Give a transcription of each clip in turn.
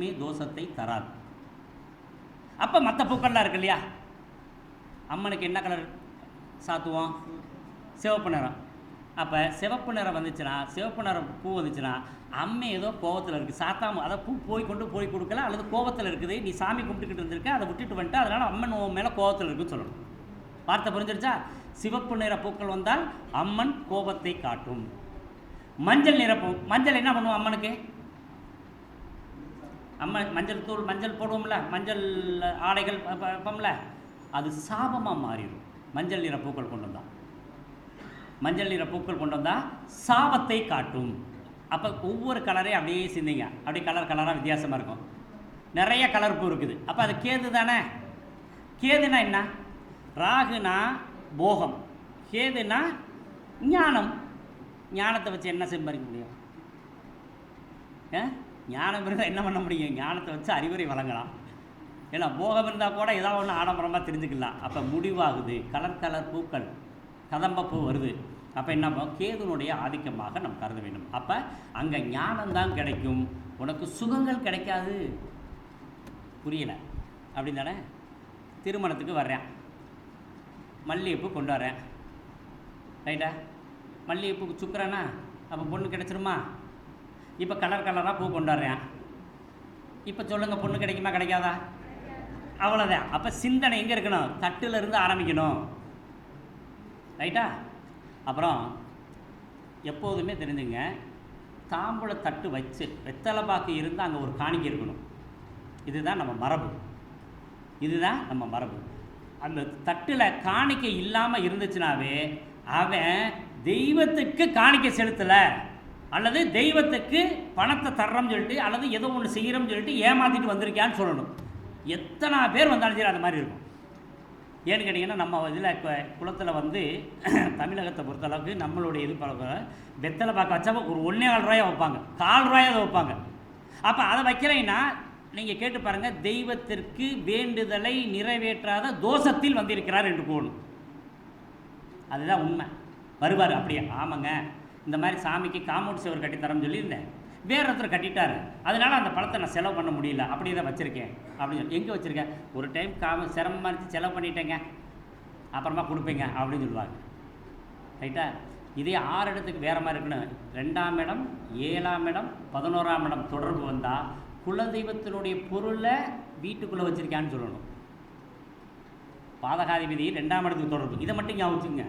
மே தோஷத்தை தராது. அப்போ மற்ற பூக்கள்லாம் இருக்கு இல்லையா? அம்மனுக்கு என்ன கலர் சாத்துவோம்? சிவப்பு நிறம். அப்போ சிவப்பு நிறம் வந்துச்சுன்னா சிவப்பு நிறம் பூ வந்துச்சுன்னா அம்மை ஏதோ கோவத்தில் இருக்குது சாத்தாம அதை பூ போய் கொண்டு போய் கொடுக்கல அல்லது கோவத்தில் இருக்குது. நீ சாமி கும்பிட்டுக்கிட்டு இருந்திருக்க அதை விட்டுட்டு வந்துட்டு அதனால் அம்மன் உன் மேலே கோவத்தில் இருக்குன்னு சொல்லணும். வார்த்தை புரிஞ்சிருச்சா? சிவப்பு நிற பூக்கள் வந்தால் அம்மன் கோபத்தை காட்டும். மஞ்சள் நிற பூ மஞ்சள் என்ன பண்ணுவோம் அம்மனுக்கு? நம்ம மஞ்சள் தூள் மஞ்சள் போடுவோம்ல மஞ்சள் ஆடைகள் வைப்போம்ல அது சாபமாக மாறிடும். மஞ்சள் நிற பூக்கள் கொண்டு வந்தால் மஞ்சள் நிற பூக்கள் கொண்டு வந்தால் சாபத்தை காட்டும். அப்போ ஒவ்வொரு கலரையும் அப்படியே சிந்திங்க. அப்படியே கலர் கலராக வித்தியாசமாக இருக்கும். நிறைய கலர் பூ இருக்குது. அப்போ அது கேது தானே? கேதுனா என்ன? ராகுனா போகம். கேதுனா ஞானம். ஞானத்தை வச்சு என்ன சம்பாதிக்க முடியும்? ஆ? ஞானம் இருந்தால் என்ன பண்ண முடியும்? ஞானத்தை வச்சு அறிவுரை வழங்கலாம். ஏன்னா போகம் இருந்தால் கூட ஏதாவது ஒன்று ஆடம்பரமாக தெரிஞ்சுக்கலாம். அப்போ முடிவாகுது. கலர் கலர் பூக்கள் கதம்பப்பூ வருது. அப்போ என்ன கேதுனுடைய ஆதிக்கமாக நம்ம கருத வேண்டும். அப்போ அங்கே ஞானம்தான் கிடைக்கும். உனக்கு சுகங்கள் கிடைக்காது. புரியலை? அப்படின்னு தானே திருமணத்துக்கு வர்றேன். மல்லிகைப்பூ கொண்டு வரேன். ரைட்டா? மல்லிகைப்பூ சுக்கரனா? அப்போ பொண்ணு கிடச்சிருமா? இப்போ கலர் கலராக பூ கொண்டு வர்றேன் இப்போ சொல்லுங்கள் பொண்ணு கிடைக்குமா கிடைக்காதா? அவ்வளோதான் அப்போ சிந்தனை எங்கே இருக்கணும்? தட்டிலிருந்து ஆரம்பிக்கணும். ரைட்டா? அப்புறம் எப்போதுமே தெரிஞ்சுங்க தாம்பூல தட்டு வச்சு வெத்தலை பாக்கு இருந்து அங்கே ஒரு காணிக்கை இருக்கணும். இதுதான் நம்ம மரபு. இதுதான் நம்ம மரபு. அந்த தட்டில் காணிக்கை இல்லாமல் இருந்துச்சுனாவே அவன் தெய்வத்துக்கு காணிக்கை செலுத்தலை. அல்லது தெய்வத்துக்கு பணத்தை தர்றோம்னு சொல்லிட்டு அல்லது ஏதோ ஒன்று செய்கிறோம்னு சொல்லிட்டு ஏமாற்றிட்டு வந்திருக்கியான்னு சொல்லணும். எத்தனை பேர் வந்தாலும் சரி அந்த மாதிரி இருக்கும். ஏன்னு கேட்டிங்கன்னா நம்ம இதில் இப்போ குளத்தில் வந்து தமிழகத்தை பொறுத்தளவுக்கு நம்மளுடைய இது பழக்கம் வெத்தலை பார்க்க வச்சா ஒரு ஒன்றே கால் ரூபாயா வைப்பாங்க. கால் ரூபாயாக அதை வைப்பாங்க. அப்போ அதை வைக்கிறீங்கன்னா நீங்கள் கேட்டு பாருங்கள் தெய்வத்திற்கு வேண்டுதலை நிறைவேற்றாத தோஷத்தில் வந்திருக்கிறார் என்று போகணும் அதுதான் உண்மை. வருவார் அப்படியே ஆமாங்க. இந்த மாதிரி சாமிக்கு காமௌண்ட் சுவர் கட்டித்தரேன்னு சொல்லியிருந்தேன். வேற ஒருத்தர் கட்டிட்டாரு. அதனால அந்த பழத்தை நான் செலவு பண்ண முடியல. அப்படி தான் வச்சுருக்கேன். அப்படின்னு சொல்லி எங்கே வச்சுருக்கேன் ஒரு டைம் காம சிரமமாக இருந்துச்சு செலவு பண்ணிட்டேங்க. அப்புறமா கொடுப்பீங்க அப்படின்னு சொல்லுவாங்க. ரைட்டா இதே ஆறு இடத்துக்கு வேறு மாதிரி இருக்கணும். ரெண்டாம் இடம் ஏழாம் இடம் பதினோராம் இடம் தொடர்பு வந்தால் குலதெய்வத்தினுடைய பொருளை வீட்டுக்குள்ளே வச்சுருக்கான்னு சொல்லணும். பாதகாதி விதி ரெண்டாம் இடத்துக்கு தொடர்பு. இதை மட்டும் ஞாபகம் வச்சுங்க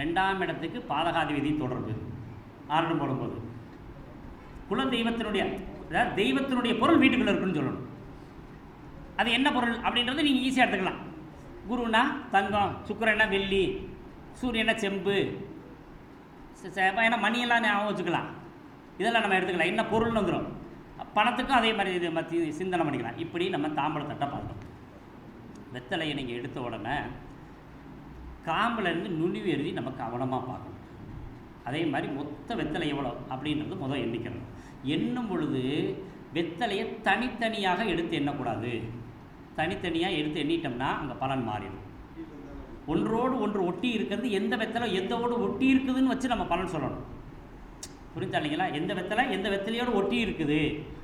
ரெண்டாம் இடத்துக்கு பாதகாதி விதி தொடர்பு. ஆரணம் போடும்போது. குல தெய்வத்தினுடைய அதாவது தெய்வத்தினுடைய பொருள் வீட்டுக்குள்ளே இருக்குன்னு சொல்லணும். அது என்ன பொருள் அப்படின்றது நீங்கள் ஈஸியாக எடுத்துக்கலாம். குருன்னா தங்கம் சுக்கரன்னா வெள்ளி சூரியனா செம்பு ச- ஏன்னா மணியெல்லாம் ஞாபகம் வச்சுக்கலாம். இதெல்லாம் நம்ம எடுத்துக்கலாம். என்ன பொருள்னு பணத்துக்கும் அதே மாதிரி இது மத்தி சிந்தனை பண்ணிக்கலாம். இப்படி நம்ம தாம்பழத்தட்டை பார்க்கணும். வெத்தலையை நீங்கள் எடுத்த உடனே காம்புல இருந்து நுனிவு எழுதி நம்ம கவனமாக பார்க்கணும். அதே மாதிரி மொத்த வெத்தலை எவ்வளோ அப்படின்றது முதல் எண்ணிக்கணும். எண்ணும் பொழுது வெத்தலையை தனித்தனியாக எடுத்து எண்ணக்கூடாது. தனித்தனியாக எடுத்து எண்ணிட்டோம்னா அங்கே பலன் மாறிடும். ஒன்றோடு ஒன்று ஒட்டி இருக்கிறது எந்த வெத்தலை எந்தோடு ஒட்டி இருக்குதுன்னு வச்சு நம்ம பலன் சொல்லணும். புரிஞ்சா இல்லைங்களா? எந்த வெத்தலை எந்த வெத்தலையோடு ஒட்டி இருக்குது?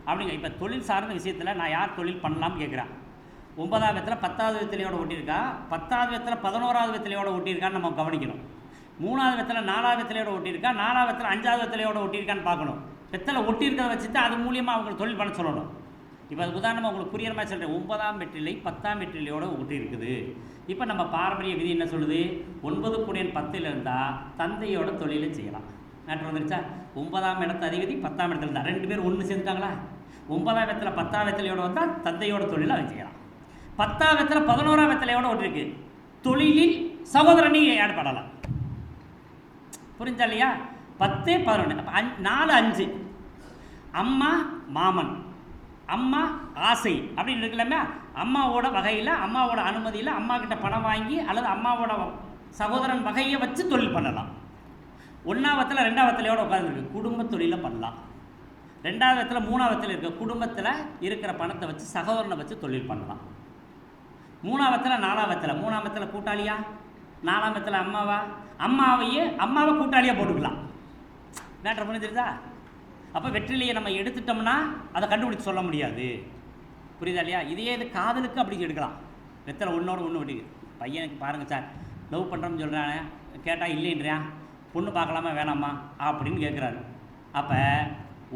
அப்படிங்க இப்போ தொழில் சார்ந்த விஷயத்தில் நான் யார் தொழில் பண்ணலாம்னு கேட்குறேன் ஒன்பதாவது வெத்தலை பத்தாவது வெத்தலையோட ஒட்டியிருக்கா? பத்தாவது வெத்தலை பதினோராவது வெத்தலையோட ஒட்டியிருக்கான்னு நம்ம கவனிக்கணும். மூணாவது வெத்தலை நாலாவது வெத்தலையோட ஒட்டியிருக்கா நாலாவது வெத்தலை அஞ்சாவது வெத்தலையோட ஒட்டியிருக்கான்னு பார்க்கணும். வெத்தலை ஒட்டியிருக்கிறத வச்சுட்டு அது மூலியமாக அவங்களுக்கு தொழில் பண்ண சொல்லணும். இப்போ அது உதாரணமாக உங்களுக்கு புரியுற மாதிரி சொல்கிறேன் ஒன்பதாம் வெற்றிலை பத்தாம் வெற்றிலையோட ஒட்டி இருக்குது இப்போ நம்ம பாரம்பரிய விதி என்ன சொல்லுது? ஒன்பது புனியன் பத்தில் இருந்தால் தந்தையோட தொழிலை செய்யலாம். மேட்ரு வந்துருச்சா? ஒன்பதாம் இடத்து அதிபதி பத்தாம் இடத்துல இருந்தால் ரெண்டு பேர் ஒன்று சேர்ந்துட்டாங்களா? ஒன்பதாம் இடத்துல பத்தாம் வெத்தலையோட வந்தால் தந்தையோட தொழிலை அவன் செய்யலாம். பத்தாம் வெத்தலை பதினோராம் வெத்தலையோட ஒட்டிருக்கு தொழிலில் சகோதரனி ஏற்படலாம். புரிஞ்சா இல்லையா? பத்து பதினொன்று அப்போ அஞ் நாலு அஞ்சு. அம்மா மாமன். அம்மா ஆசை. அப்படின்னு இருக்கலாமே அம்மாவோட வகையில் அம்மாவோட அனுமதியில் அம்மா கிட்ட பணம் வாங்கி அல்லது அம்மாவோட சகோதரன் வகையை வச்சு தொழில் பண்ணலாம். ஒன்றாவத்தில் ரெண்டாவத்துலையோட உட்காந்துருக்கு குடும்ப தொழிலை பண்ணலாம். ரெண்டாவத்தில் மூணாவத்தில் இருக்க குடும்பத்தில் இருக்கிற பணத்தை வச்சு சகோதரனை வச்சு தொழில் பண்ணலாம். மூணாவத்தில் நாலாவத்தில் மூணாவத்தில் கூட்டாளியா? நாலாமத்தில் அம்மாவா? அம்மாவையே அம்மாவை கூட்டாளியாக போட்டுக்கலாம். மேட்ரு புரிஞ்சிருதா அப்போ வெற்றிலையை நம்ம எடுத்துட்டோம்னா அதை கண்டுபிடிச்சு சொல்ல முடியாது. புரியுதா இல்லையா? இதே இது காதலுக்கு அப்படி எடுக்கலாம். வெத்தலை ஒன்றோட ஒன்று விட்டு. பையனுக்கு பாருங்கள் சார் லவ் பண்ணுறோம்னு சொல்கிறானே கேட்டால் இல்லைன்றியான் பொண்ணு பார்க்கலாமா வேணாமா? அப்படின்னு கேட்குறாரு அப்போ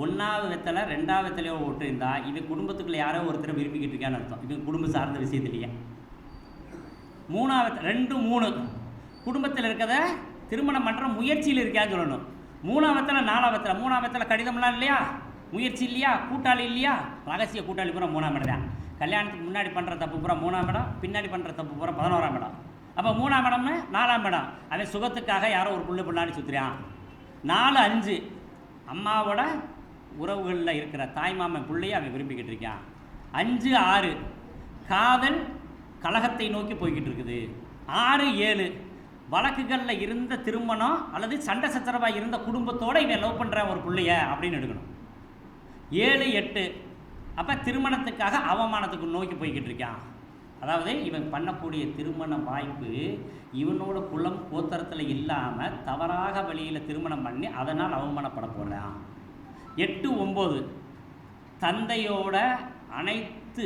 ஒன்றாவது வெத்தலை ரெண்டாவது வெத்தலையோ இருந்தால் இவன் குடும்பத்துக்குள்ள யாரோ ஒருத்தரை விரும்பிக்கிட்டு இருக்கான்னு அர்த்தம். இவன் குடும்பம் சார்ந்த விஷயத்துலையே. மூணாவது ரெண்டு மூணு. குடும்பத்தில் இருக்கிறத திருமணம் பண்ணுற முயற்சியில் இருக்கான்னு சொல்லணும். மூணாவத்தில் நாலாவத்தில் மூணாவத்தில் கடிதம்லாம் இல்லையா? முயற்சி இல்லையா? கூட்டாளி இல்லையா? ரகசிய கூட்டாளி பூரா மூணாம் இடம் தான். கல்யாணத்துக்கு முன்னாடி பண்ணுற தப்பு பூரா மூணாம் இடம் பின்னாடி பண்ணுற தப்பு பூரா பதினோராம் இடம். அப்போ மூணாம் இடம்னு நாலாம் இடம். அவன் சுகத்துக்காக யாரோ ஒரு புள்ள பிள்ளான்னு சுற்றுறான் நாலு அஞ்சு. அம்மாவோட உறவுகளில் இருக்கிற தாய்மாமன் பிள்ளையை அவன் விரும்பிக்கிட்டு இருக்கான். அஞ்சு ஆறு. காதல் கலகத்தை நோக்கி போய்கிட்டு இருக்குது. ஆறு ஏழு. வழக்குகளில் இருந்த திருமணம் அல்லது சண்டை சச்சரவாக இருந்த குடும்பத்தோட இவன் லவ் பண்ணுற ஒரு பிள்ளைய அப்படின்னு எடுக்கணும். ஏழு எட்டு. அப்போ திருமணத்துக்காக அவமானத்துக்கு நோக்கி போய்கிட்டு இருக்கான். அதாவது இவன் பண்ணக்கூடிய திருமண வாய்ப்பு இவனோட குலம் கோத்தரத்தில் இல்லாமல் தவறாக வழியில் திருமணம் பண்ணி அதனால் அவமானப்பட போகிறான் எட்டு ஒம்பது. தந்தையோட அனைத்து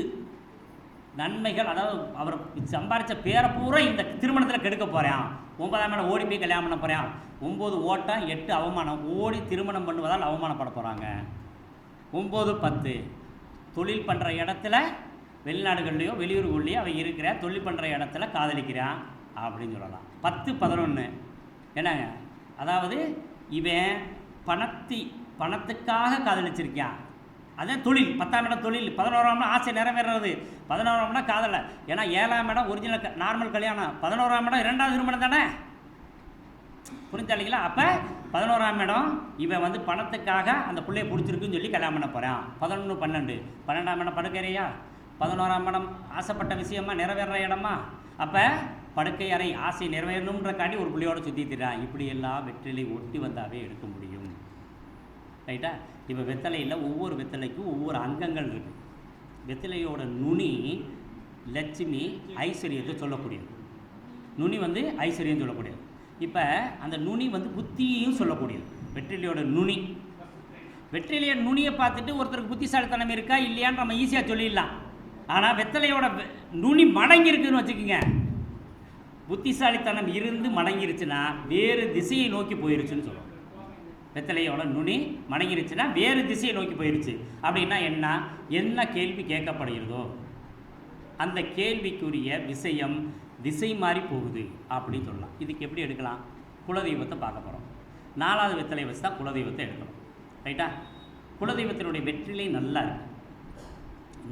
நன்மைகள் அதாவது அவர் சம்பாரித்த பேரை பூரா இந்த திருமணத்தில் கெடுக்க போகிறான் ஒன்பதாம் மேலே ஓடி போய் கல்யாணம் பண்ண போகிறான் ஒம்பது ஓட்டம் எட்டு அவமானம். ஓடி திருமணம் பண்ணுவதால் அவமானப்பட போகிறாங்க ஒம்பது பத்து. தொழில் பண்ணுற இடத்துல வெளிநாடுகள்லையோ வெளியூர்கள்லையோ அவன் இருக்கிற தொழில் பண்ணுற இடத்துல காதலிக்கிறான் அப்படின்னு சொல்லலாம். பத்து பதினொன்று என்னங்க? அதாவது இவன் பணத்தி பணத்துக்காக காதலிச்சிருக்கான். அதே தொழில் பத்தாம் இடம் தொழில் பதினோராம் இடம் ஆசை நிறைவேறது பதினோராம் இடம் காதலை. ஏன்னா ஏழாம் இடம் ஒரிஜினல் நார்மல் கல்யாணம். பதினோராம் இடம் இரண்டாவது திருமணம் தானே? புரிஞ்சா இல்லைங்களா அப்போ பதினோராம் இடம் இவன் வந்து பணத்துக்காக அந்த பிள்ளைய பிடிச்சிருக்குன்னு சொல்லி கல்யாணம் பண்ண போகிறான் பதினொன்று பன்னெண்டு. பன்னெண்டாம் இடம் படுக்கறையா பதினோராம் இடம் ஆசைப்பட்ட விஷயமா நிறைவேற இடமா? அப்போ படுக்கை அறை ஆசை நிறைவேறணுன்றக்காண்டி ஒரு பிள்ளையோட புள்ளியோட இப்படி இப்படியெல்லாம் வெற்றிலை ஒட்டி வந்தாவே எடுக்க முடியும். ரைட்டா? இப்போ வெத்தலையில் ஒவ்வொரு வெத்தலைக்கும் ஒவ்வொரு அங்கங்கள் இருக்குது வெத்தலையோட நுனி லட்சுமி ஐஸ்வர்யத்தை சொல்லக்கூடியது. நுனி வந்து ஐஸ்வர்யம் சொல்லக்கூடியது. இப்போ அந்த நுனி வந்து புத்தியையும் சொல்லக்கூடியது. வெற்றிலையோட நுனி. வெற்றிலையோட நுனியை பார்த்துட்டு ஒருத்தருக்கு புத்திசாலித்தனம் இருக்கா இல்லையான்னு நம்ம ஈஸியாக சொல்லிடலாம். ஆனால் வெத்தலையோட நுனி மடங்கி வச்சுக்கோங்க. புத்திசாலித்தனம் இருந்து மடங்கிருச்சுன்னா வேறு திசையை நோக்கி போயிருச்சுன்னு சொல்லுவோம் வெத்தலையோட நுனி மடங்கிருச்சுன்னா வேறு திசையை நோக்கி போயிருச்சு. அப்படின்னா என்ன? என்ன கேள்வி கேட்கப்படுகிறதோ அந்த கேள்விக்குரிய விஷயம் திசை மாறி போகுது அப்படின்னு சொல்லலாம். இதுக்கு எப்படி எடுக்கலாம்? குலதெய்வத்தை பார்க்க போகிறோம் நாலாவது வெத்தலை வச்சு தான் குலதெய்வத்தை எடுக்கணும். ரைட்டா குலதெய்வத்தினுடைய வெற்றிலை நல்லா இருக்கு.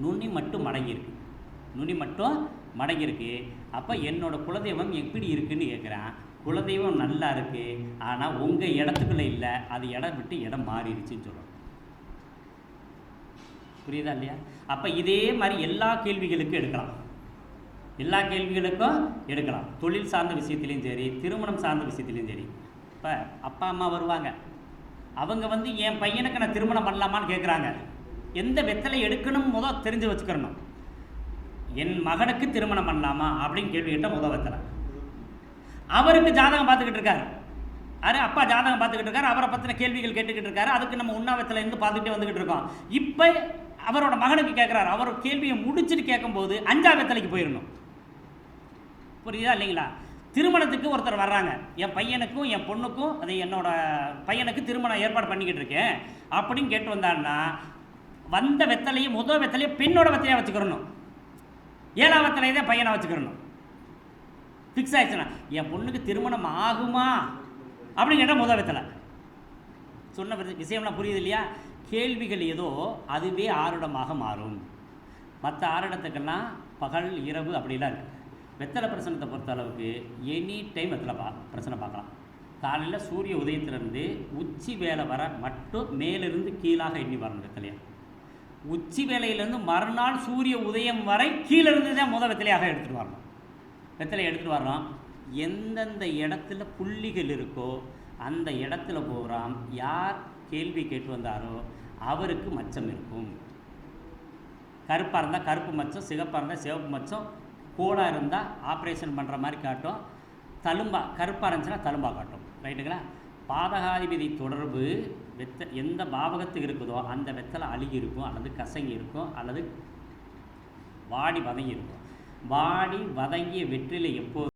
நுனி மட்டும் மடங்கியிருக்கு. நுனி மட்டும் மடங்கியிருக்கு. அப்போ என்னோடய குலதெய்வம் எப்படி இருக்குன்னு கேட்குறேன் குலதெய்வம் நல்லா இருக்குது ஆனால் உங்கள் இடத்துக்குள்ள இல்லை அது இடம் விட்டு இடம் மாறிடுச்சுன்னு சொல்கிறோம் புரியுதா இல்லையா? அப்போ இதே மாதிரி எல்லா கேள்விகளுக்கும் எடுக்கலாம். எல்லா கேள்விகளுக்கும் எடுக்கலாம். தொழில் சார்ந்த விஷயத்துலையும் சரி திருமணம் சார்ந்த விஷயத்துலையும் சரி. இப்போ அப்பா அம்மா வருவாங்க. அவங்க வந்து என் பையனுக்கு நான் திருமணம் பண்ணலாமான்னு கேட்குறாங்க எந்த வெத்தலை எடுக்கணும் முத தெரிஞ்சு வச்சுக்கிறணும். என் மகனுக்கு திருமணம் பண்ணலாமா அப்படின்னு கேள்வி கேட்டால் முத வெத்தலை. அவருக்கு ஜாதகம் பார்த்துக்கிட்டு இருக்காரு. அரு அப்பா ஜாதகம் பார்த்துக்கிட்டு இருக்காரு. அவரை பற்றின கேள்விகள் கேட்டுக்கிட்டு இருக்காரு. அதுக்கு நம்ம உண்ணாவத்தில் இருந்து பார்த்துக்கிட்டே வந்துக்கிட்டு இருக்கோம். இப்போ அவரோட மகனுக்கு கேட்குறாரு அவர் கேள்வியை முடிச்சுட்டு கேட்கும்போது அஞ்சாவத்தலைக்கு போயிடணும் புரியுதா இல்லைங்களா? திருமணத்துக்கு ஒருத்தர் வர்றாங்க. என் பையனுக்கும் என் பொண்ணுக்கும் அது என்னோட பையனுக்கு திருமணம் ஏற்பாடு பண்ணிக்கிட்டு இருக்கேன். அப்படின்னு கேட்டு வந்தான்னா வந்த வெத்தலையும் முதல் வெத்தலையும் பெண்ணோட வெத்தலையாக வச்சுக்கிறணும். ஏழாம் வெத்தலையை தான் பையனை வச்சுக்கிறணும். ஃபிக்ஸ் ஆகிடுச்சுண்ணா என் பொண்ணுக்கு திருமணம் ஆகுமா? அப்படின்னு கேட்டால் முதல் வெத்தலை. சொன்ன விஷயம்லாம் புரியுது இல்லையா? கேள்விகள் ஏதோ அதுவே ஆருடமாக மாறும். மற்ற ஆரிடத்துக்கெல்லாம் பகல் இரவு அப்படிலாம் இருக்குது வெத்தலை பிரச்சனத்தை பொறுத்த அளவுக்கு எனி டைம் வெத்தலை பா பிரச்சனை பார்க்கலாம். காலையில் சூரிய உதயத்திலிருந்து உச்சி வேலை வர மட்டும் மேலிருந்து கீழாக எண்ணி வரணும் வெத்தலையா. உச்சி வேலையிலேருந்து மறுநாள் சூரிய உதயம் வரை கீழே இருந்து தான் முத வெத்தலையாக எடுத்துகிட்டு வரணும். வெத்தலை எடுத்துகிட்டு வர்றோம்? எந்தெந்த இடத்துல புள்ளிகள் இருக்கோ அந்த இடத்துல போகிறான் யார் கேள்வி கேட்டு வந்தாரோ அவருக்கு மச்சம் இருக்கும். கருப்பாக இருந்தால் கருப்பு மச்சம் சிகப்பாக இருந்தால் சிவப்பு மச்சம் கோடாக இருந்தால் ஆப்ரேஷன் பண்ணுற மாதிரி காட்டும். தழும்பா கருப்பாக இருந்துச்சுன்னா தழும்பா காட்டும். ரைட்டுங்களா பாதகாதிபதி தொடர்பு வெத்த எந்த பாவகத்துக்கு இருக்குதோ அந்த வெத்தலை அழுகி இருக்கும் அல்லது கசங்கி இருக்கும் அல்லது வாடி வதங்கி இருக்கும். வாடி வதங்கிய வெற்றிலை எப்போது?